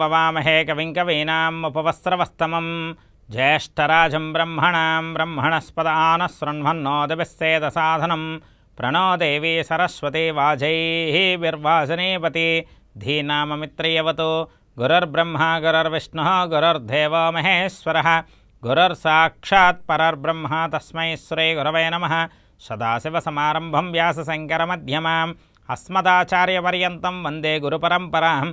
ववामहे कविं ज्येष्ठराज उपवस्त्रवस्तमं ब्रह्मणस्पद आन सृण्वन्नो शृण्वन्नो दिविस्सेदसाधनं प्रणो देवी सरस्वती वाजैः विर्वासनेपति धीनाममित्रियवतु। गुरुर्ब्रह्मा, गुरुर्विष्णुः, गुरुर्देवो महेश्वरः। गुरुर्साक्षात् परर्ब्रह्म तस्मै श्रीगुरवे नमः। सदाशिवसमारम्भं व्यासशङ्करमध्यमाम्। अस्मदाचार्यपर्यन्तं वंदे गुरुपरंपरा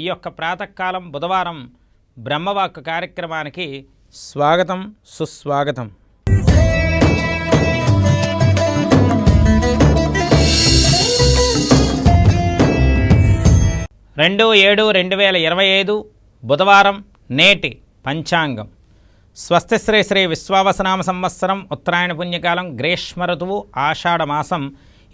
ఈ యొక్క ప్రాతకాలం బుధవారం బ్రహ్మవాక్ కార్యక్రమానికి స్వాగతం సుస్వాగతం. రెండు ఏడు రెండు వేల ఇరవై ఐదు బుధవారం నేటి పంచాంగం. స్వస్తి శ్రీ శ్రీ విశ్వావసనామ సంవత్సరం ఉత్తరాయణ పుణ్యకాలం గ్రీష్మ ఋతువు ఆషాఢమాసం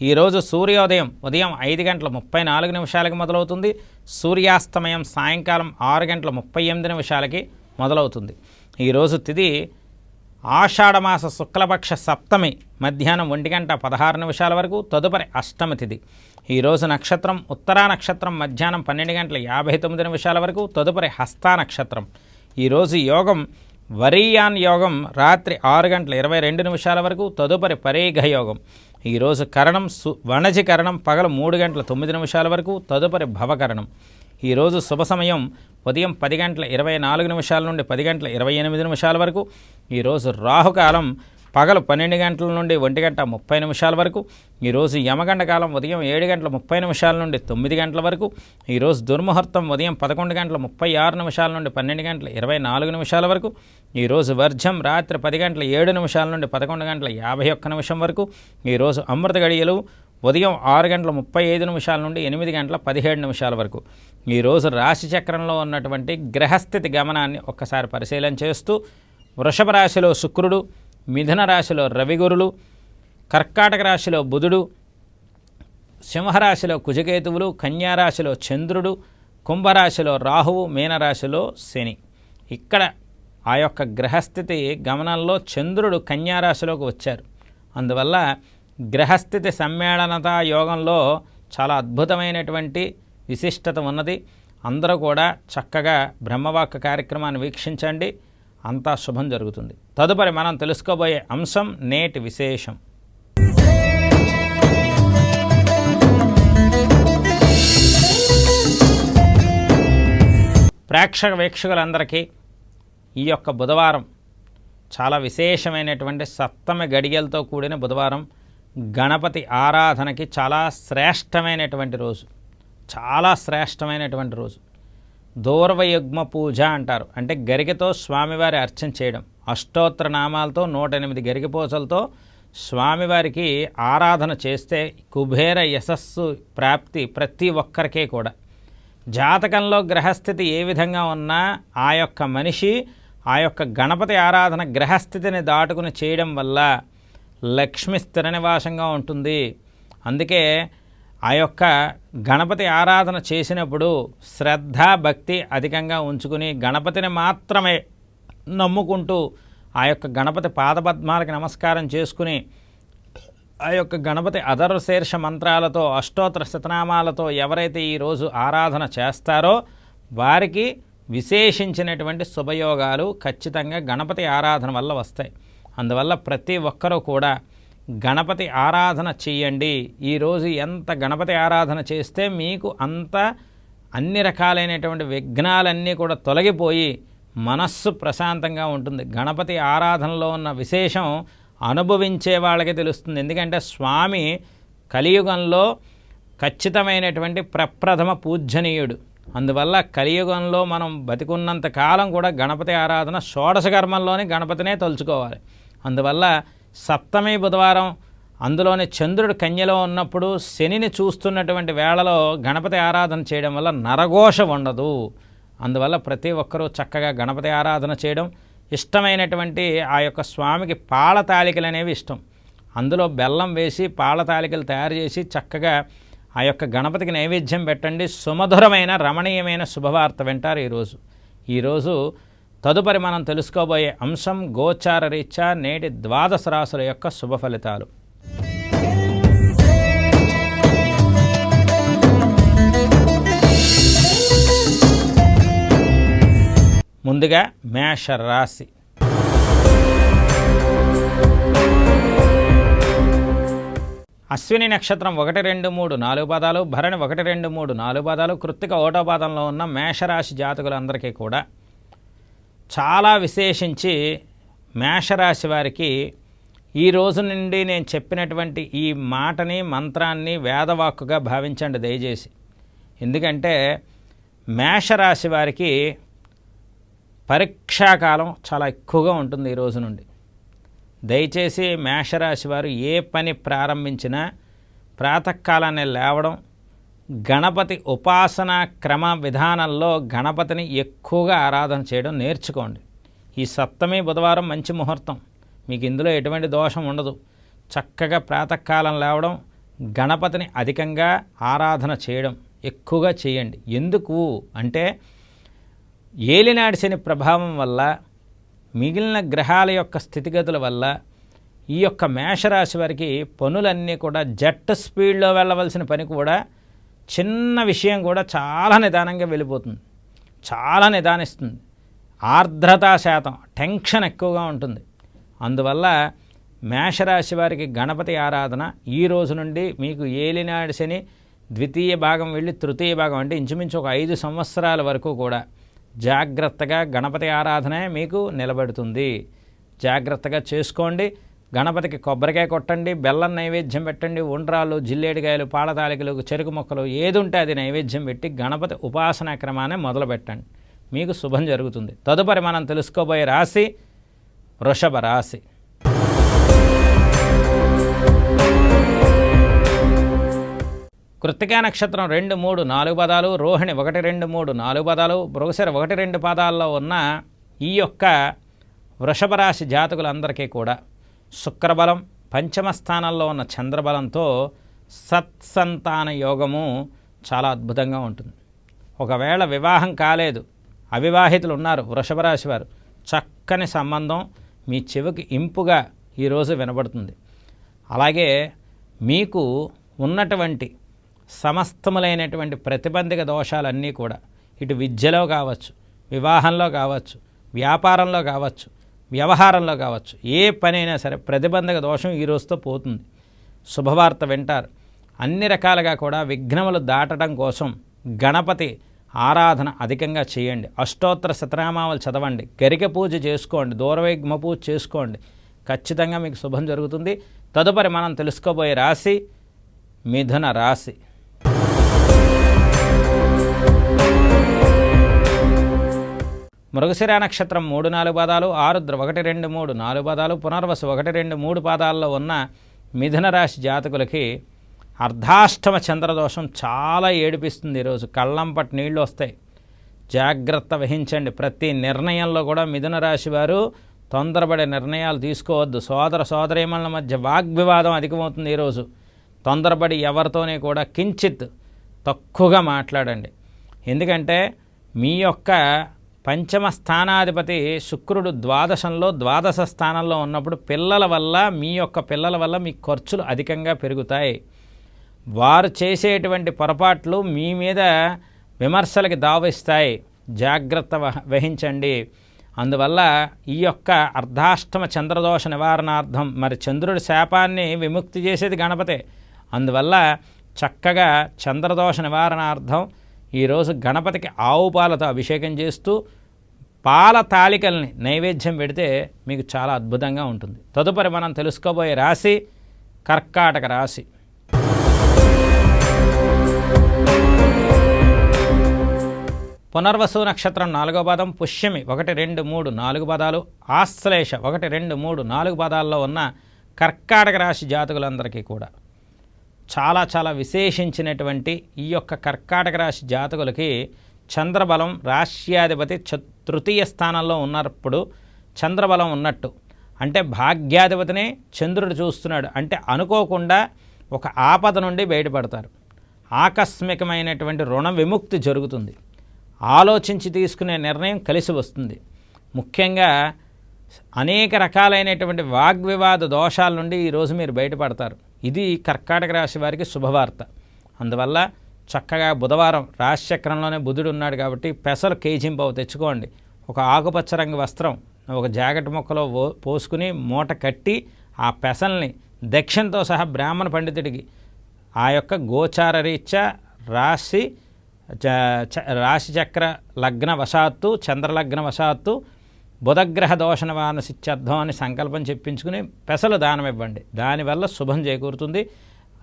ఈరోజు సూర్యోదయం ఉదయం ఐదు గంటల ముప్పై నాలుగు నిమిషాలకి మొదలవుతుంది. సూర్యాస్తమయం సాయంకాలం ఆరు గంటల ముప్పై ఎనిమిది నిమిషాలకి మొదలవుతుంది. ఈరోజు తిది ఆషాఢమాస శుక్లపక్ష సప్తమి మధ్యాహ్నం ఒంటి గంట పదహారు నిమిషాల వరకు తదుపరి అష్టమి తిది. ఈరోజు నక్షత్రం ఉత్తరా నక్షత్రం మధ్యాహ్నం పన్నెండు గంటల యాభై తొమ్మిది నిమిషాల వరకు తదుపరి హస్తా నక్షత్రం. ఈరోజు యోగం వరీయాన్ యోగం రాత్రి ఆరు గంటల ఇరవై రెండు నిమిషాల వరకు తదుపరి పరేఘ యోగం. ఈరోజు కరణం సు వణజి కరణం పగలు మూడు గంటల తొమ్మిది నిమిషాల వరకు తదుపరి భవకరణం ఈరోజు శుభ సమయం ఉదయం పది గంటల ఇరవై నాలుగు నిమిషాల నుండి పది గంటల ఇరవై ఎనిమిది నిమిషాల వరకు. ఈరోజు రాహుకాలం పగలు పన్నెండు గంటల నుండి ఒంటి గంట ముప్పై నిమిషాల వరకు ఈరోజు యమగండ కాలం ఉదయం ఏడు గంటల ముప్పై నిమిషాల నుండి తొమ్మిది గంటల వరకు ఈరోజు దుర్ముహూర్తం ఉదయం పదకొండు గంటల ముప్పై ఆరు నిమిషాల నుండి పన్నెండు గంటల ఇరవై నాలుగు నిమిషాల వరకు ఈరోజు వర్జం రాత్రి పది గంటల ఏడు నిమిషాల నుండి పదకొండు గంటల యాభై ఒక్క నిమిషం వరకు ఈరోజు అమృత గడియలు ఉదయం ఆరు గంటల ముప్పై ఐదు నిమిషాల నుండి ఎనిమిది గంటల పదిహేడు నిమిషాల వరకు. ఈరోజు రాశి చక్రంలో ఉన్నటువంటి గ్రహస్థితి గమనాన్ని ఒక్కసారి పరిశీలన చేస్తూ వృషభ రాశిలో శుక్రుడు మిథున రాశిలో రవిగురులు కర్కాటక రాశిలో బుధుడు సింహరాశిలో కుజకేతువులు కన్యారాశిలో చంద్రుడు కుంభరాశిలో రాహువు మీనరాశిలో శని. ఇక్కడ ఆ యొక్క గ్రహస్థితి గమనంలో చంద్రుడు కన్యారాశిలోకి వచ్చారు. అందువల్ల గ్రహస్థితి సమ్మేళనత యోగంలో చాలా అద్భుతమైనటువంటి విశిష్టత ఉన్నది. అందరూ కూడా చక్కగా బ్రహ్మవాక్క కార్యక్రమాన్ని వీక్షించండి. అంతా శుభం జరుగుతుంది. తదుపరి మనం తెలుసుకోబోయే అంశం నేటి విశేషం. ప్రేక్షక వీక్షకులందరికీ ఈ యొక్క బుధవారం చాలా విశేషమైనటువంటి సప్తమి గడియలతో కూడిన బుధవారం గణపతి ఆరాధనకి చాలా శ్రేష్టమైనటువంటి రోజు. చాలా శ్రేష్టమైనటువంటి రోజు. దూర్వయుగ్మ పూజ అంటారు. అంటే గరికతో స్వామివారి అర్చన చేయడం. అష్టోత్తర నామాలతో నూట ఎనిమిది గరికపూసలతో స్వామివారికి ఆరాధన చేస్తే కుబేర యశస్సు ప్రాప్తి ప్రతి ఒక్కరికే కూడా. జాతకంలో గ్రహస్థితి ఏ విధంగా ఉన్నా ఆ యొక్క మనిషి ఆ యొక్క గణపతి ఆరాధన గ్రహస్థితిని దాటుకుని చేయడం వల్ల లక్ష్మి స్థిర నివాసంగా ఉంటుంది. అందుకే ఆ యొక్క గణపతి ఆరాధన చేసినప్పుడు శ్రద్ధ భక్తి అధికంగా ఉంచుకుని గణపతిని మాత్రమే నమ్ముకుంటూ ఆ యొక్క గణపతి పాదపద్మాలకి నమస్కారం చేసుకుని ఆ యొక్క గణపతి అధర్వశీర్ష మంత్రాలతో అష్టోత్తర శతనామాలతో ఎవరైతే ఈరోజు ఆరాధన చేస్తారో వారికి విశేషించినటువంటి శుభయోగాలు ఖచ్చితంగా గణపతి ఆరాధన వల్ల వస్తాయి. అందువల్ల ప్రతి ఒక్కరూ కూడా గణపతి ఆరాధన చెయ్యండి ఈరోజు ఎంత గణపతి ఆరాధన చేస్తే మీకు అంత అన్ని రకాలైనటువంటి విఘ్నాలన్నీ కూడా తొలగిపోయి మనస్సు ప్రశాంతంగా ఉంటుంది. గణపతి ఆరాధనలో ఉన్న విశేషం అనుభవించే వాళ్ళకి తెలుస్తుంది. ఎందుకంటే స్వామి కలియుగంలో ఖచ్చితమైనటువంటి ప్రప్రథమ పూజనీయుడు అందువల్ల కలియుగంలో మనం బతికున్నంత కాలం కూడా గణపతి ఆరాధన షోడశ కర్మంలోనే గణపతినే తలుచుకోవాలి. అందువల్ల సప్తమి బుధవారం అందులోని చంద్రుడు కన్యలో ఉన్నప్పుడు శనిని చూస్తున్నటువంటి వేళలో గణపతి ఆరాధన చేయడం వల్ల నరఘోష ఉండదు. అందువల్ల ప్రతి ఒక్కరూ చక్కగా గణపతి ఆరాధన చేయడం ఇష్టమైనటువంటి ఆ యొక్క స్వామికి పాల తాలికలు అనేవి ఇష్టం. అందులో బెల్లం వేసి పాల తాలికలు తయారు చేసి చక్కగా ఆ యొక్క గణపతికి నైవేద్యం పెట్టండి. సుమధురమైన రమణీయమైన శుభవార్త వింటారు ఈరోజు. ఈరోజు తదుపరి మనం తెలుసుకోబోయే అంశం గోచార రీత్యా నేటి ద్వాదశ రాశుల యొక్క శుభ ఫలితాలు. ముందుగా మేష రాశి అశ్విని నక్షత్రం ఒకటి రెండు మూడు నాలుగు పాదాలు భరణి ఒకటి రెండు మూడు నాలుగు పాదాలు కృత్తిక ఓటో పాదంలో ఉన్న మేషరాశి జాతకులందరికీ కూడా చాలా విశేషించి మేషరాశి వారికి ఈ రోజు నుండి నేను చెప్పినటువంటి ఈ మాటని మంత్రాన్ని వేదవాక్కుగా భావించండి దయచేసి. ఎందుకంటే మేషరాశి వారికి పరీక్షాకాలం చాలా ఎక్కువగా ఉంటుంది ఈ రోజు నుండి. దయచేసి మేషరాశి వారు ఏ పని ప్రారంభించినా ప్రాతకాలాన్ని లేవడం గణపతి ఉపాసన క్రమ విధానంలో గణపతిని ఎక్కువగా ఆరాధన చేయడం నేర్చుకోండి. ఈ సప్తమి బుధవారం మంచి ముహూర్తం. మీకు ఇందులో ఎటువంటి దోషం ఉండదు. చక్కగా ప్రాతకాలం లేవడం గణపతిని అధికంగా ఆరాధన చేయడం ఎక్కువగా చేయండి. ఎందుకు అంటే ఏలినాడి శని ప్రభావం వల్ల మిగిలిన గ్రహాల యొక్క స్థితిగతుల వల్ల ఈ యొక్క మేషరాశి వారికి పనులన్నీ కూడా జట్ స్పీడ్లో వెళ్ళవలసిన పని కూడా చిన్న విషయం కూడా చాలా నిదానంగా వెళ్ళిపోతుంది. చాలా నిదానిస్తుంది. ఆర్ద్రతా శాతం టెన్షన్ ఎక్కువగా ఉంటుంది. అందువల్ల మేషరాశి వారికి గణపతి ఆరాధన ఈ రోజు నుండి మీకు ఏలినాడు శని ద్వితీయ భాగం వెళ్ళి తృతీయ భాగం అంటే ఇంచుమించు ఒక ఐదు సంవత్సరాల వరకు కూడా జాగ్రత్తగా గణపతి ఆరాధనే మీకు నిలబెడుతుంది. జాగ్రత్తగా చేసుకోండి. గణపతికి కొబ్బరికాయ కొట్టండి బెల్లం నైవేద్యం పెట్టండి ఉండ్రాలు జిల్లేడికాయలు పాలతాలికలు చెరుకు మొక్కలు ఏది ఉంటే అది నైవేద్యం పెట్టి గణపతి ఉపాసనా క్రమాన్ని మొదలుపెట్టండి. మీకు శుభం జరుగుతుంది. తదుపరి మనం తెలుసుకోబోయే రాశి వృషభ రాశి. కృత్తికా నక్షత్రం రెండు మూడు నాలుగు పదాలు రోహిణి ఒకటి రెండు మూడు నాలుగు పదాలు మృగశిర ఒకటి రెండు పదాల్లో ఉన్న ఈ యొక్క వృషభ రాశి జాతకులందరికీ కూడా శుక్రబలం పంచమ స్థానంలో ఉన్న చంద్రబలంతో సత్సంతాన యోగము చాలా అద్భుతంగా ఉంటుంది. ఒకవేళ వివాహం కాలేదు అవివాహితులు ఉన్నారు వృషభరాశి వారు చక్కని సంబంధం మీ చెవికి ఇంపుగా ఈరోజు వినబడుతుంది. అలాగే మీకు ఉన్నటువంటి సమస్తములైనటువంటి ప్రతిబంధక దోషాలన్నీ కూడా ఇటు విద్యలో కావచ్చు వివాహంలో కావచ్చు వ్యాపారంలో కావచ్చు వ్యవహారంలో కావచ్చు. ఏ పనైనా సరే ప్రతిబంధక దోషం ఈ రోజుతో పోతుంది. శుభవార్త వింటారు. అన్ని రకాలుగా కూడా విఘ్నములు దాటడం కోసం గణపతి ఆరాధన అధికంగా చేయండి. అష్టోత్తర శతనామాలు చదవండి. గరిక పూజ చేసుకోండి. దూరవైగ్మ పూజ చేసుకోండి. ఖచ్చితంగా మీకు శుభం జరుగుతుంది. తదుపరి మనం తెలుసుకోబోయే రాశి మిథున రాశి. మృగశిర నక్షత్రం మూడు నాలుగు పాదాలు ఆరుద్ర ఒకటి రెండు మూడు నాలుగు పాదాలు పునర్వసు ఒకటి రెండు మూడు పాదాల్లో ఉన్న మిథున రాశి జాతకులకి అర్ధాష్టమ చంద్రదోషం చాలా ఏడిపిస్తుంది ఈరోజు. కళ్ళంపటి నీళ్ళు వస్తాయి. జాగ్రత్త వహించండి. ప్రతి నిర్ణయంలో కూడా మిథున రాశి వారు తొందరపడే నిర్ణయాలు తీసుకోవద్దు. సోదర సోదరీమణుల మధ్య వాగ్వివాదం అధికమవుతుంది ఈరోజు. తొందరపడి ఎవరితోనే కూడా కించిత్ తక్కువగా మాట్లాడండి. ఎందుకంటే మీ యొక్క పంచమ స్థానాధిపతి శుక్రుడు ద్వాదశంలో ద్వాదశ స్థానంలో ఉన్నప్పుడు పిల్లల వల్ల మీ యొక్క పిల్లల వల్ల మీ ఖర్చులు అధికంగా పెరుగుతాయి. వారు చేసేటువంటి పొరపాట్లు మీ మీద విమర్శలకి దావిస్తాయి. జాగ్రత్త వహ- వహించండి. అందువల్ల ఈ యొక్క అర్ధాష్టమ చంద్రదోష నివారణార్థం మరి చంద్రుడి శాపాన్ని విముక్తి చేసేది గణపతే. అందువల్ల చక్కగా చంద్రదోష నివారణార్థం ఈరోజు గణపతికి ఆవు పాలతో అభిషేకం చేస్తూ పాల తాలికల్ని నైవేద్యం పెడితే మీకు చాలా అద్భుతంగా ఉంటుంది. తదుపరి మనం తెలుసుకోబోయే రాశి కర్కాటక రాశి. పునర్వసు నక్షత్రం నాలుగో పాదం పుష్యమి ఒకటి రెండు మూడు నాలుగు పదాలు ఆశ్లేష ఒకటి రెండు మూడు నాలుగు పదాల్లో ఉన్న కర్కాటక రాశి జాతకులందరికీ కూడా చాలా చాలా విశేషించినటువంటి ఈ యొక్క కర్కాటక రాశి జాతకులకి చంద్రబలం రాష్ట్రాధిపతి చ తృతీయ స్థానంలో ఉన్నప్పుడు చంద్రబలం ఉన్నట్టు. అంటే భాగ్యాధిపతిని చంద్రుడు చూస్తున్నాడు. అంటే అనుకోకుండా ఒక ఆపద నుండి బయటపడతారు. ఆకస్మికమైనటువంటి రుణ విముక్తి జరుగుతుంది. ఆలోచించి తీసుకునే నిర్ణయం కలిసి వస్తుంది. ముఖ్యంగా అనేక రకాలైనటువంటి వాగ్వివాద దోషాల నుండి ఈరోజు మీరు బయటపడతారు. ఇది కర్కాటక రాశి వారికి శుభవార్త. అందువల్ల చక్కగా బుధవారం రాశిచక్రంలోనే బుధుడు ఉన్నాడు కాబట్టి పెసలు కేజింపవు తెచ్చుకోండి. ఒక ఆకుపచ్చ రంగు వస్త్రం ఒక జాకెట్ ముక్కలో పోసుకుని మూట కట్టి ఆ పెసల్ని దక్షిణతో సహా బ్రాహ్మణ పండితుడికి ఆ యొక్క గోచార రీత్యా రాశి చ- చ- లగ్న వశాత్తు చంద్రలగ్న వశాత్తు బుధగ్రహ దోష నివారణ సిత్యర్థం అని సంకల్పం చెప్పించుకుని పెసలు దానం ఇవ్వండి. దానివల్ల శుభం చేకూరుతుంది.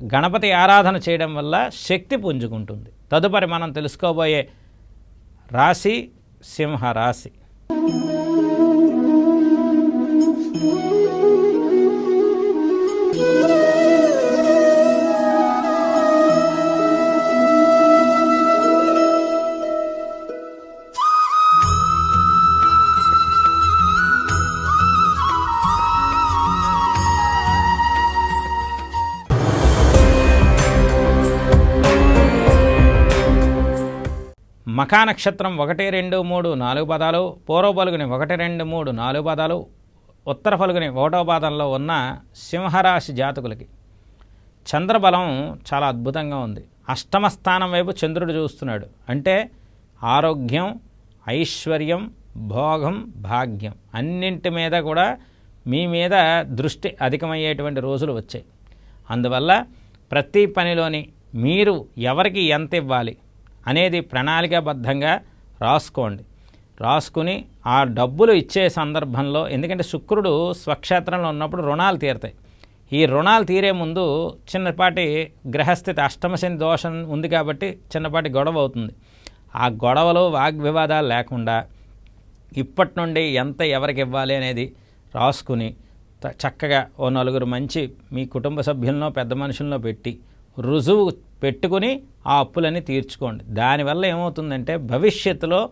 గణపతి ఆరాధన చేయడం వల్ల శక్తి పుంజుకుంటుంది. తదుపరి మనం తెలుసుకోబోయే రాశి సింహ మఖా మకా నక్షత్రం ఒకటి రెండు మూడు నాలుగు పదాలు పూర్వ పలుగుని ఒకటి రెండు మూడు నాలుగు పదాలు ఉత్తర పలుగుని ఒకటో పాదంలో ఉన్న సింహరాశి జాతకులకి. చంద్రబలం చాలా అద్భుతంగా ఉంది. అష్టమ స్థానం వైపు చంద్రుడు చూస్తున్నాడు. అంటే ఆరోగ్యం ఐశ్వర్యం భోగం భాగ్యం అన్నింటి మీద కూడా మీ మీద దృష్టి అధికమయ్యేటువంటి రోజులు వచ్చాయి. అందువల్ల ప్రతి పనిలోని మీరు ఎవరికి ఎంత ఇవ్వాలి? అనేది ప్రణాళికాబద్ధంగా రాసుకోండి. రాసుకుని ఆ డబ్బులు ఇచ్చే సందర్భంలో ఎందుకంటే శుక్రుడు స్వక్షేత్రంలో ఉన్నప్పుడు రుణాలు తీరుతాయి. ఈ రుణాలు తీరే ముందు చిన్నపాటి గ్రహస్థితి అష్టమశని దోషం ఉంది కాబట్టి చిన్నపాటి గొడవ అవుతుంది. ఆ గొడవలు వాగ్వివాదాలు లేకుండా ఇప్పటి నుండి ఎంత ఎవరికి ఇవ్వాలి అనేది రాసుకుని చక్కగా ఓ నలుగురు మంచి మీ కుటుంబ సభ్యులను పెద్ద మనుషులను పెట్టి రుజువు పెట్టుకుని ఆ అప్పులన్నీ తీర్చుకోండి. దానివల్ల ఏమవుతుందంటే భవిష్యత్తులో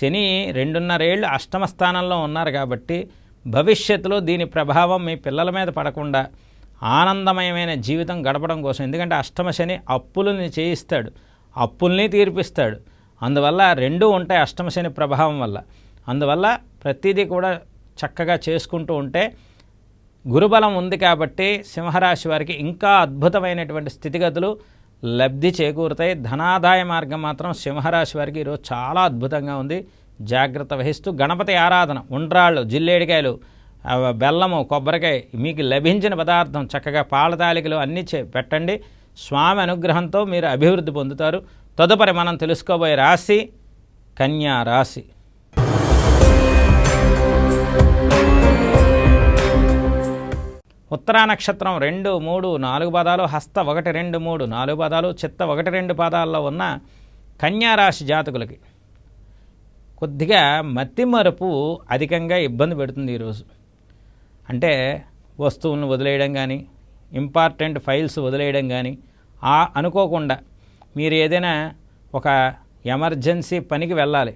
శని రెండున్నరేళ్ళు అష్టమ స్థానంలో ఉన్నారు కాబట్టి భవిష్యత్తులో దీని ప్రభావం మీ పిల్లల మీద పడకుండా ఆనందమయమైన జీవితం గడపడం కోసం. ఎందుకంటే అష్టమ శని అప్పులని చేయిస్తాడు అప్పుల్ని తీర్పిస్తాడు. అందువల్ల రెండూ ఉంటాయి అష్టమ శని ప్రభావం వల్ల. అందువల్ల ప్రతిదీ కూడా చక్కగా చేసుకుంటూ ఉంటే గురుబలం ఉంది కాబట్టి సింహరాశి వారికి ఇంకా అద్భుతమైనటువంటి స్థితిగతులు లబ్ధి చేకూరుతాయి. ధనాదాయ మార్గం మాత్రం సింహరాశి వారికి ఈరోజు చాలా అద్భుతంగా ఉంది. జాగ్రత్త వహిస్తూ గణపతి ఆరాధన ఉండ్రాళ్ళు జిల్లేడికాయలు బెల్లము కొబ్బరికాయ మీకు లభించిన పదార్థం చక్కగా పాల తాలికలు అన్నీ చే పెట్టండి. స్వామి అనుగ్రహంతో మీరు అభివృద్ధి పొందుతారు. తదుపరి మనం తెలుసుకోబోయే రాశి కన్యా రాశి. ఉత్తరా నక్షత్రం రెండు మూడు నాలుగు పాదాలు హస్త ఒకటి రెండు మూడు నాలుగు పాదాలు చిత్త ఒకటి రెండు పాదాల్లో ఉన్న కన్యా రాశి జాతకులకి. కొద్దిగా మతిమరుపు అధికంగా ఇబ్బంది పెడుతుంది ఈరోజు. అంటే వస్తువులను వదిలేయడం కానీ ఇంపార్టెంట్ ఫైల్స్ వదిలేయడం కానీ ఆ అనుకోకుండా మీరు ఏదైనా ఒక ఎమర్జెన్సీ పనికి వెళ్ళాలి.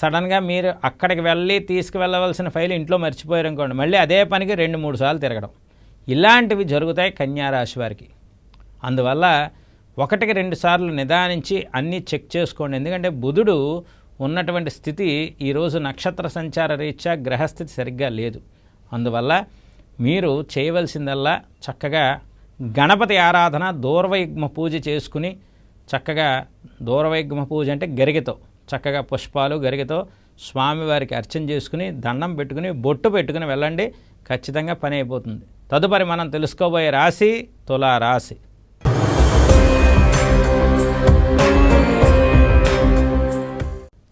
సడన్గా మీరు అక్కడికి వెళ్ళి తీసుకువెళ్ళవలసిన ఫైల్ ఇంట్లో మర్చిపోయారు అనుకోండి మళ్ళీ అదే పనికి రెండు మూడు సార్లు తిరగడం. ఇలాంటివి జరుగుతాయి కన్యారాశి వారికి. అందువల్ల ఒకటికి రెండు సార్లు నిదానించి అన్నీ చెక్ చేసుకోండి. ఎందుకంటే బుధుడు ఉన్నటువంటి స్థితి ఈరోజు నక్షత్ర సంచార రీత్యా గ్రహస్థితి సరిగ్గా లేదు. అందువల్ల మీరు చేయవలసిందల్లా చక్కగా గణపతి ఆరాధన దూర్వయుగ్మ పూజ చేసుకుని చక్కగా దూర్వయుగ్మ పూజ అంటే గరిగతో చక్కగా పుష్పాలు గరిగతో స్వామివారికి అర్చన చేసుకుని దండం పెట్టుకుని బొట్టు పెట్టుకుని వెళ్ళండి. ఖచ్చితంగా పని అయిపోతుంది. తదుపరి మనం తెలుసుకోబోయే రాశి తులారాశి.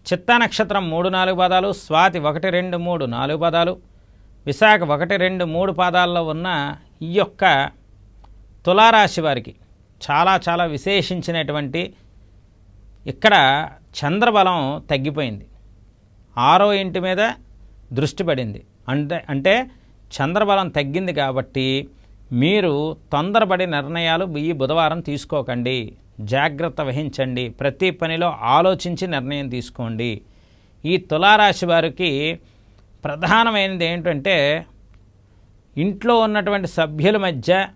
చిత్తా నక్షత్రం మూడు నాలుగు పదాలు స్వాతి ఒకటి రెండు మూడు నాలుగు పదాలు విశాఖ ఒకటి రెండు మూడు పాదాల్లో ఉన్న ఈ యొక్క తులారాశి వారికి చాలా చాలా విశేషించినటువంటి ఇక్కడ చంద్రబలం తగ్గిపోయింది. ఆరో ఇంటి మీద దృష్టి పడింది. అంటే అంటే చంద్రబలం తగ్గింది కాబట్టి మీరు తొందరపడి నిర్ణయాలు ఈ బుధవారం తీసుకోకండి. జాగ్రత్త వహించండి. ప్రతి పనిలో ఆలోచించి నిర్ణయం తీసుకోండి. ఈ తులారాశి వారికి ప్రధానమైనది ఏంటంటే ఇంట్లో ఉన్నటువంటి సభ్యుల మధ్య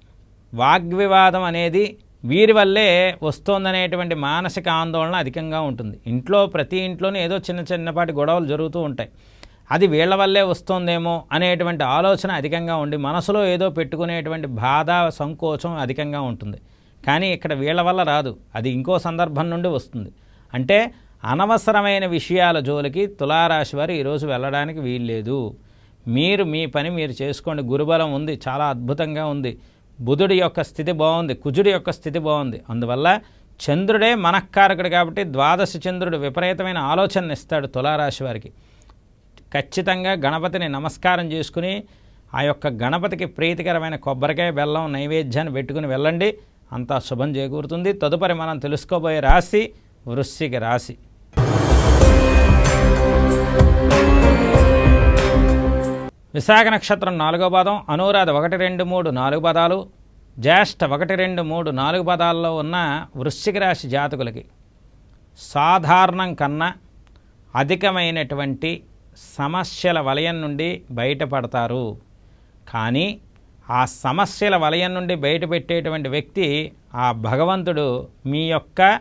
వాగ్వివాదం అనేది వీరి వల్లే వస్తోందనేటువంటి మానసిక ఆందోళన అధికంగా ఉంటుంది. ఇంట్లో ప్రతి ఇంట్లోనే ఏదో చిన్న చిన్నపాటి గొడవలు జరుగుతూ ఉంటాయి. అది వీళ్ళ వల్లే వస్తుందేమో అనేటువంటి ఆలోచన అధికంగా ఉండి మనసులో ఏదో పెట్టుకునేటువంటి బాధ సంకోచం అధికంగా ఉంటుంది. కానీ ఇక్కడ వీళ్ళ వల్ల రాదు. అది ఇంకో సందర్భం నుండి వస్తుంది. అంటే అనవసరమైన విషయాల జోలికి తులారాశి వారు ఈరోజు వెళ్ళడానికి వీల్లేదు. మీరు మీ పని మీరు చేసుకోండి. గురుబలం ఉంది. చాలా అద్భుతంగా ఉంది. బుధుడి యొక్క స్థితి బాగుంది. కుజుడి యొక్క స్థితి బాగుంది. అందువల్ల చంద్రుడే మనఃకారకుడు కాబట్టి ద్వాదశ చంద్రుడు విపరీతమైన ఆలోచన ఇస్తాడు తులారాశి వారికి. ఖచ్చితంగా గణపతిని నమస్కారం చేసుకుని ఆ యొక్క గణపతికి ప్రీతికరమైన కొబ్బరికాయ బెల్లం నైవేద్యాన్ని పెట్టుకుని వెళ్ళండి. అంతా శుభం చేకూరుతుంది. తదుపరి మనం తెలుసుకోబోయే రాశి వృశ్చిక రాశి. విశాఖ నక్షత్రం నాలుగో పదం అనురాధ ఒకటి రెండు మూడు నాలుగు పదాలు జ్యేష్ఠ ఒకటి రెండు మూడు నాలుగు పదాల్లో ఉన్న వృశ్చిక రాశి జాతకులకి సాధారణం కన్నా అధికమైనటువంటి సమస్యల వలయం నుండి బయటపడతారు. కానీ ఆ సమస్యల వలయం నుండి బయటపెట్టేటువంటి వ్యక్తి ఆ భగవంతుడు మీ యొక్క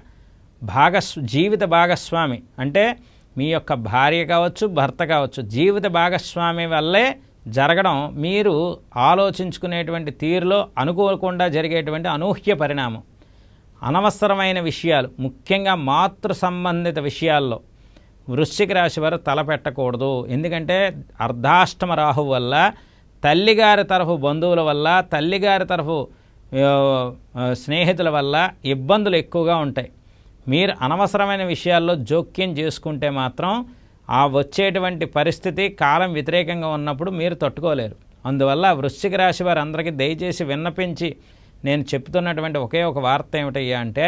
భాగస్ జీవిత భాగస్వామి. అంటే మీ యొక్క భార్య కావచ్చు భర్త కావచ్చు జీవిత భాగస్వామి వల్లే జరగడం మీరు ఆలోచించుకునేటువంటి తీరులో అనుకోకుండా జరిగేటువంటి అనూహ్య పరిణామం. అనవసరమైన విషయాలు ముఖ్యంగా మాతృ సంబంధిత విషయాల్లో. వృశ్చిక రాశి వారు తలపెట్టకూడదు ఎందుకంటే అర్ధాష్టమ రాహు వల్ల తల్లిగారి తరఫు బంధువుల వల్ల తల్లిగారి తరఫు స్నేహితుల వల్ల ఇబ్బందులు ఎక్కువగా ఉంటాయి. మీరు అనవసరమైన విషయాల్లో జోక్యం చేసుకుంటే మాత్రం ఆ వచ్చేటువంటి పరిస్థితి కాలం వ్యతిరేకంగా ఉన్నప్పుడు మీరు తట్టుకోలేరు. అందువల్ల వృశ్చిక రాశి వారు అందరికీ దయచేసి విన్నపించి నేను చెప్తున్నటువంటి ఒకే ఒక వార్త ఏమిటయ్యా అంటే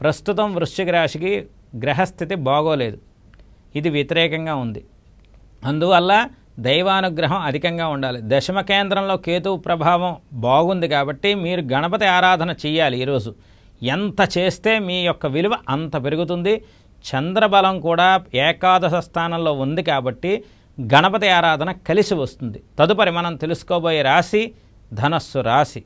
ప్రస్తుతం వృశ్చిక రాశికి గ్రహస్థితి బాగోలేదు. ఇది వ్యతిరేకంగా ఉంది. అందువల్ల దైవానుగ్రహం అధికంగా ఉండాలి. దశమ కేంద్రంలో కేతువు ప్రభావం బాగుంది కాబట్టి మీరు గణపతి ఆరాధన చేయాలి ఈరోజు. ఎంత చేస్తే మీ యొక్క విలువ అంత పెరుగుతుంది. చంద్రబలం కూడా ఏకాదశ స్థానంలో ఉంది కాబట్టి గణపతి ఆరాధన కలిసి వస్తుంది. తదుపరి మనం తెలుసుకోబోయే రాశి ధనస్సు రాశి.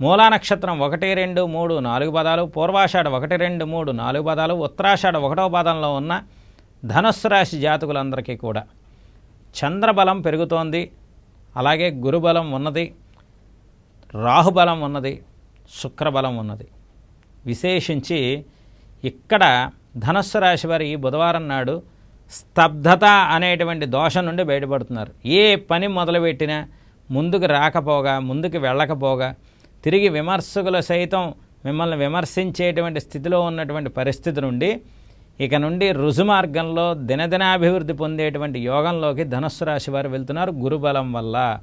మూలా నక్షత్రం ఒకటి రెండు మూడు నాలుగు పదాలు పూర్వాషాఢ ఒకటి రెండు మూడు నాలుగు పదాలు ఉత్తరాషాఢ ఒకటో పదంలో ఉన్న ధనుస్సు రాశి జాతకులందరికీ కూడా. చంద్రబలం పెరుగుతోంది అలాగే గురుబలం ఉన్నది రాహుబలం ఉన్నది శుక్రబలం ఉన్నది. విశేషించి ఇక్కడ ధనస్సు రాశి వారి ఈ బుధవారం నాడు స్తబ్దత అనేటువంటి దోషం నుండి బయటపడుతున్నారు. ఏ పని మొదలుపెట్టినా ముందుకు రాకపోగా ముందుకు వెళ్ళకపోగా తిరిగి విమర్శకులు సైతం మిమ్మల్ని విమర్శించేటువంటి స్థితిలో ఉన్నటువంటి పరిస్థితి నుండి ఇక నుండి రుజుమార్గంలో దినదినాభివృద్ధి పొందేటువంటి యోగంలోకి ధనుస్సు రాశి వారు వెళ్తున్నారు గురుబలం వల్ల.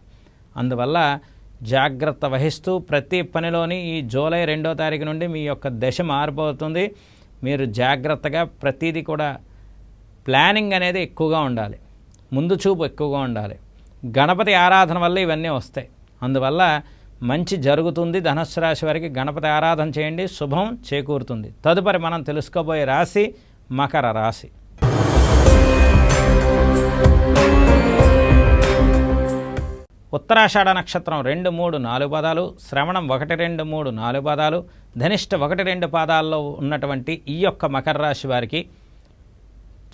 అందువల్ల జాగ్రత్త వహిస్తూ ప్రతి పనిలోని ఈ జూలై రెండో తారీఖు నుండి మీ యొక్క దశ మారిపోతుంది. మీరు జాగ్రత్తగా ప్రతిదీ కూడా ప్లానింగ్ అనేది ఎక్కువగా ఉండాలి. ముందు చూపు ఎక్కువగా ఉండాలి. గణపతి ఆరాధన వల్ల ఇవన్నీ వస్తాయి. అందువల్ల మంచి జరుగుతుంది. ధనుస్సు రాశి వారికి గణపతి ఆరాధన చేయండి. శుభం చేకూరుతుంది. తదుపరి మనం తెలుసుకోబోయే రాశి మకర రాశి. ఉత్తరాషాఢ నక్షత్రం రెండు మూడు నాలుగు పదాలు శ్రవణం ఒకటి రెండు మూడు నాలుగు పదాలు ధనిష్ట ఒకటి రెండు పాదాల్లో ఉన్నటువంటి ఈ యొక్క మకర రాశి వారికి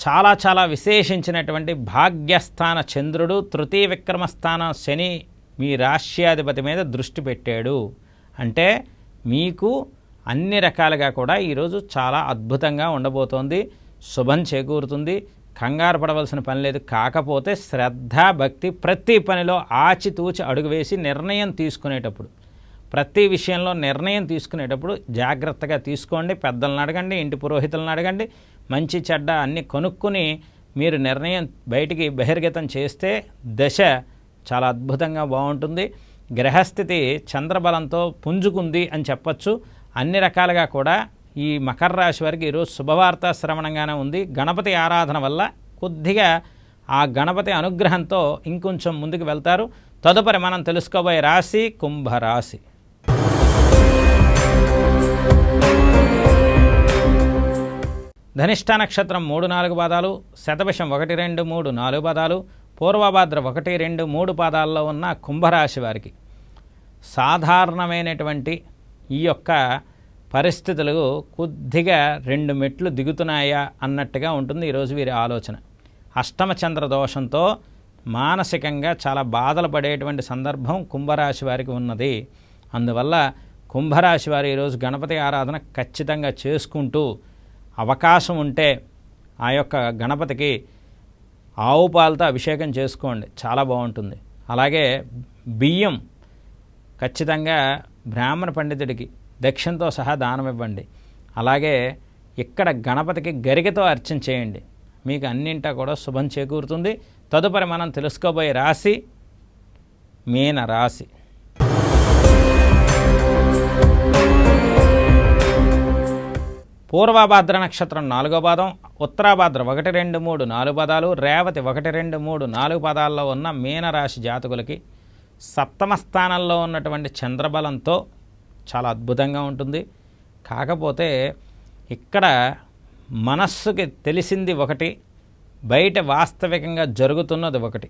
చాలా చాలా విశేషించినటువంటి భాగ్యస్థాన చంద్రుడు తృతీయ విక్రమస్థాన శని మీ రాష్ట్రాధిపతి మీద దృష్టి పెట్టాడు. అంటే మీకు అన్ని రకాలుగా కూడా ఈరోజు చాలా అద్భుతంగా ఉండబోతోంది. శుభం చేకూరుతుంది. కంగారు పడవలసిన పని లేదు. కాకపోతే శ్రద్ధ భక్తి ప్రతి పనిలో ఆచితూచి అడుగు వేసి నిర్ణయం తీసుకునేటప్పుడు ప్రతి విషయంలో నిర్ణయం తీసుకునేటప్పుడు జాగ్రత్తగా తీసుకోండి. పెద్దలను అడగండి ఇంటి పురోహితులను అడగండి. మంచి చెడ్డ అన్ని కొనుక్కుని మీరు నిర్ణయం బయటికి బహిర్గతం చేస్తే దశ చాలా అద్భుతంగా బాగుంటుంది. గ్రహస్థితి చంద్రబలంతో పుంజుకుంది అని చెప్పచ్చు. అన్ని రకాలుగా కూడా ఈ మకర రాశి వారికి ఈరోజు శుభవార్త శ్రవణంగానే ఉంది. గణపతి ఆరాధన వల్ల కొద్దిగా ఆ గణపతి అనుగ్రహంతో ఇంకొంచెం ముందుకు వెళ్తారు. తదుపరి మనం తెలుసుకోబోయే రాశి కుంభరాశి. ధనిష్ట నక్షత్రం మూడు నాలుగు పాదాలు శతభిషం ఒకటి రెండు మూడు నాలుగు పాదాలు పూర్వభాద్ర ఒకటి రెండు మూడు పాదాల్లో ఉన్న కుంభరాశి వారికి సాధారణమైనటువంటి ఈ యొక్క పరిస్థితులు కొద్దిగా రెండు మెట్లు దిగుతున్నాయా అన్నట్టుగా ఉంటుంది ఈరోజు వీరి ఆలోచన. అష్టమచంద్ర దోషంతో మానసికంగా చాలా బాధలు పడేటువంటి సందర్భం కుంభరాశి వారికి ఉన్నది. అందువల్ల కుంభరాశి వారు ఈరోజు గణపతి ఆరాధన ఖచ్చితంగా చేసుకుంటూ అవకాశం ఉంటే ఆ యొక్క గణపతికి ఆవు పాలతో అభిషేకం చేసుకోండి. చాలా బాగుంటుంది. అలాగే బియ్యం ఖచ్చితంగా బ్రాహ్మణ పండితుడికి దక్షిణతో సహా దానం ఇవ్వండి. అలాగే ఇక్కడ గణపతికి గరికతో అర్చన చేయండి. మీకు అన్నింటా కూడా శుభం చేకూరుతుంది. తదుపరి మనం తెలుసుకోబోయే రాశి మీన రాశి పూర్వభాద్ర నక్షత్రం నాలుగో పాదం ఉత్తరాభాద్ర ఒకటి రెండు మూడు నాలుగు పదాలు రేవతి ఒకటి రెండు మూడు నాలుగు పదాల్లో ఉన్న మీనరాశి జాతకులకి సప్తమ స్థానంలో ఉన్నటువంటి చంద్రబలంతో చాలా అద్భుతంగా ఉంటుంది. కాకపోతే ఇక్కడ మనస్సుకి తెలిసింది ఒకటి బయట వాస్తవికంగా జరుగుతున్నది ఒకటి.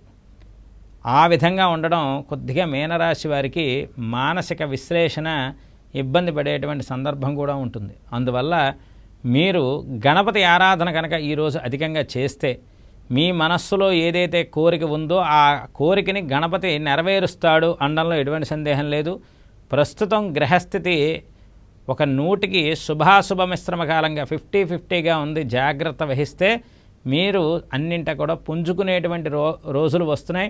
ఆ విధంగా ఉండడం కొద్దిగా మీనరాశి వారికి మానసిక విశ్లేషణ ఇబ్బంది పడేటువంటి సందర్భం కూడా ఉంటుంది. అందువల్ల మీరు గణపతి ఆరాధన కనుక ఈరోజు అధికంగా చేస్తే మీ మనస్సులో ఏదైతే కోరిక ఉందో ఆ కోరికని గణపతి నెరవేరుస్తాడు అనడంలో ఎటువంటి సందేహం లేదు. ప్రస్తుతం గ్రహస్థితి ఒక నూటికి శుభాశుభ మిశ్రమ కాలంగా ఫిఫ్టీ ఫిఫ్టీగా ఉంది జాగ్రత్త వహిస్తే మీరు అన్నింట కూడా పుంజుకునేటువంటి రో రోజులు వస్తున్నాయి.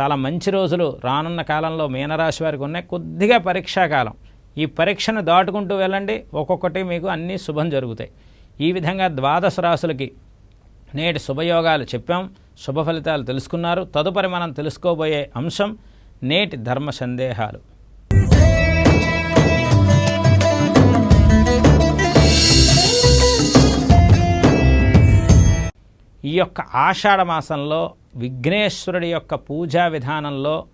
చాలా మంచి రోజులు రానున్న కాలంలో మీనరాశి వారికి ఉన్నాయి. కొద్దిగా పరీక్షాకాలం ఈ పరీక్షను దాటుకుంటూ వెళ్ళండి. ఒక్కొక్కటి మీకు అన్నీ శుభం జరుగుతాయి. ఈ విధంగా ద్వాదశ రాశులకి నేటి శుభయోగాలు చెప్పాం. శుభ ఫలితాలు తెలుసుకున్నారు. తదుపరి మనం తెలుసుకోబోయే అంశం నేటి ధర్మ సందేహాలు. ఈ యొక్క ఆషాఢ మాసంలో విఘ్నేశ్వరుడి యొక్క పూజా విధానంలో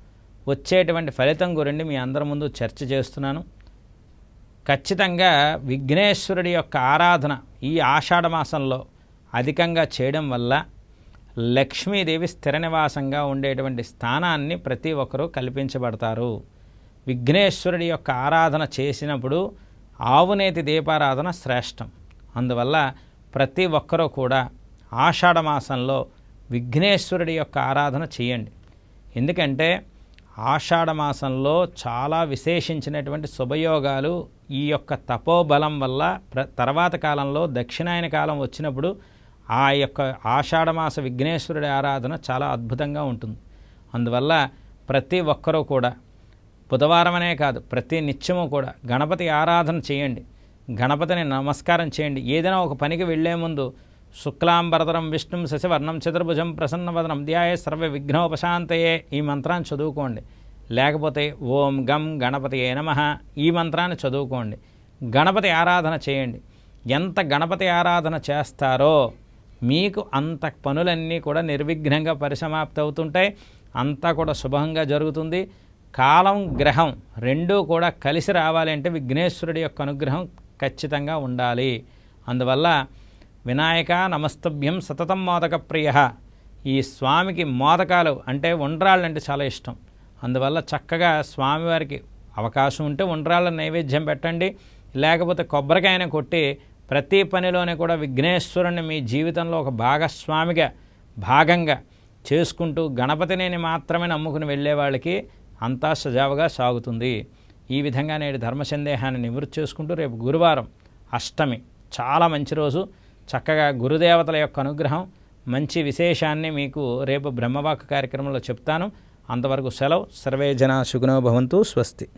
వచ్చేటువంటి ఫలితం గురించి మీ అందరి ముందు చర్చ చేస్తున్నాను. ఖచ్చితంగా విఘ్నేశ్వరుడి యొక్క ఆరాధన ఈ ఆషాఢ మాసంలో అధికంగా చేయడం వల్ల లక్ష్మీదేవి స్థిర నివాసంగా ఉండేటువంటి స్థానాన్ని ప్రతి ఒక్కరూ కల్పించబడతారు. విఘ్నేశ్వరుడి యొక్క ఆరాధన చేసినప్పుడు ఆవునేతి దీపారాధన శ్రేష్టం. అందువల్ల ప్రతి ఒక్కరూ కూడా ఆషాఢ మాసంలో విఘ్నేశ్వరుడి యొక్క ఆరాధన చేయండి. ఎందుకంటే ఆషాఢమాసంలో చాలా విశేషించినటువంటి శుభయోగాలు ఈ యొక్క తపోబలం వల్ల ప్ర తర్వాత కాలంలో దక్షిణాయన కాలం వచ్చినప్పుడు ఆ యొక్క ఆషాఢమాస విఘ్నేశ్వరుడి ఆరాధన చాలా అద్భుతంగా ఉంటుంది. అందువల్ల ప్రతి ఒక్కరూ కూడా బుధవారమనే కాదు ప్రతి నిత్యము కూడా గణపతి ఆరాధన చేయండి. గణపతిని నమస్కారం చేయండి. ఏదైనా ఒక పనికి వెళ్ళే ముందు శుక్లాంబరతరం విష్ణుం శశివర్ణం చతుర్భుజం ప్రసన్నవదనం ధ్యాయ సర్వ విఘ్నోపశాంతయే ఈ మంత్రాన్ని చదువుకోండి. లేకపోతే ఓం గం గణపతి ఏ నమ. ఈ మంత్రాన్ని చదువుకోండి. గణపతి ఆరాధన చేయండి. ఎంత గణపతి ఆరాధన చేస్తారో మీకు అంత పనులన్నీ కూడా నిర్విఘ్నంగా పరిసమాప్తి అవుతుంటాయి అంతా కూడా శుభంగా జరుగుతుంది. కాలం గ్రహం రెండూ కూడా కలిసి రావాలి అంటే విఘ్నేశ్వరుడి యొక్క అనుగ్రహం ఖచ్చితంగా ఉండాలి. అందువల్ల వినాయక నమస్తభ్యం సతతం మోదక ప్రియ. ఈ స్వామికి మోదకాలు అంటే ఉండ్రాళ్ళు అంటే చాలా ఇష్టం. అందువల్ల చక్కగా స్వామివారికి అవకాశం ఉంటే ఉండ్రాళ్ళ నైవేద్యం పెట్టండి. లేకపోతే కొబ్బరికాయన కొట్టి ప్రతి పనిలోనే కూడా విఘ్నేశ్వరుని మీ జీవితంలో ఒక భాగస్వామిగా భాగంగా చేసుకుంటూ గణపతిని మాత్రమే నమ్ముకుని వెళ్ళే వాళ్ళకి అంతా సజావుగా సాగుతుంది. ఈ విధంగా నేడు ధర్మ సందేహాన్ని నివృత్తి చేసుకుంటూ రేపు గురువారం అష్టమి. చాలా మంచి రోజు. చక్కగా గురుదేవతల యొక్క అనుగ్రహం మంచి విశేషాన్ని మీకు రేపు బ్రహ్మవాక్ కార్యక్రమంలో చెప్తాను. అంతవరకు సెలవు. సర్వే జన సుగుణో భవంతు. స్వస్తి.